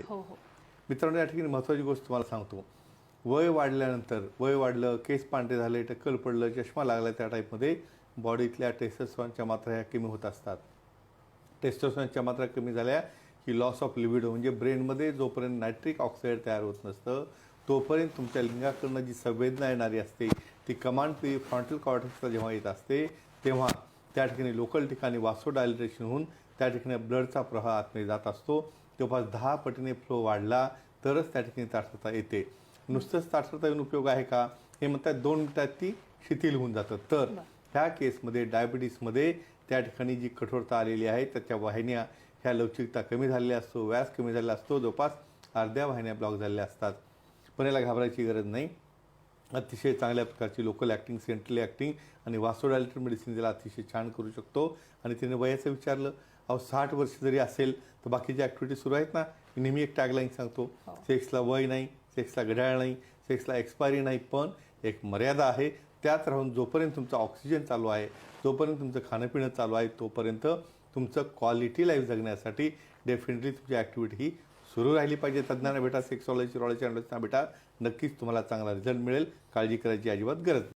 बॉडीमध्ये हो हो. मित्रांनो या ठिकाणी महत्त्वाची गोष्ट तुम्हाला सांगतो. वय वाढल्यानंतर वय वाढलं केस पांढरे झाले टक्कल पडलं चष्मा लागला त्या टाईपमध्ये बॉडीतल्या टेस्टोस्टेरॉनच्या मात्रा ह्या कमी होत असतात. टेस्टोस्टेरॉनच्या मात्रा कमी झाल्या की लॉस ऑफ लिबिडो म्हणजे ब्रेनमध्ये जोपर्यंत नायट्रिक ऑक्साईड तयार होत नसतं तोपर्यंत तुमच्या लिंगाकडनं जी संवेदना येणारी असते ती कमांड पी फ्रंटल कॉर्टेक्सला जेव्हा येत असते तेव्हा त्या ठिकाणी लोकल ठिकाणी वासो डायलिटेशन होऊन त्या ठिकाणी ब्लडचा प्रवाह आतमध्ये जात असतो. तेव्हा दहा पटीने फ्लो वाढला तरच त्या ठिकाणी ताठरता येते. नुसतंच ताठरता येऊन उपयोग आहे का? हे म्हणतात दोन मिनिटात ती शिथिल होऊन जातं. तर. ह्या केसमध्ये डायबिटीसमध्ये त्या ठिकाणी जी कठोरता आलेली आहे त्याच्या वाहिन्या ह्या लवचिकता कमी झालेल्या असतो व्यास कमी झालेला असतो. जवळपास अर्ध्या वाहिन्या ब्लॉक झालेल्या असतात. पण याला घाबरायची गरज नाही. अतिशय चांगल्या प्रकारची लोकल ॲक्टिंग सेंट्रल ॲक्टिंग आणि वासोडायलेटर मेडिसिन त्याला अतिशय छान करू शकतो. आणि तिने वयाचं विचारलं अहो साठ वर्ष जरी असेल तर बाकीच्या ॲक्टिव्हिटी सुरू आहेत ना? मी नेहमी एक टॅगलाईन सांगतो हो. सेक्सला वय नाही सेक्सला घड्याळ नाही सेक्सला एक्सपायरी नाही पण एक मर्यादा आहे. त्यात राहून जोपर्यंत तुमचं ऑक्सिजन चालू आहे जोपर्यंत तुमचं खाणंपिणं चालू आहे तोपर्यंत तुमचं क्वालिटी लाईफ जगण्यासाठी डेफिनेटली तुमची ॲक्टिव्हिटी ही सुरू राहिली पाहिजे तज्ज्ञांना भेटा सेक्सॉलॉजी रॉलॉजी अँडॉलॉजीना भेटा. नक्कीच तुम्हाला चांगला रिझल्ट मिळेल. काळजी करायची अजिबात गरज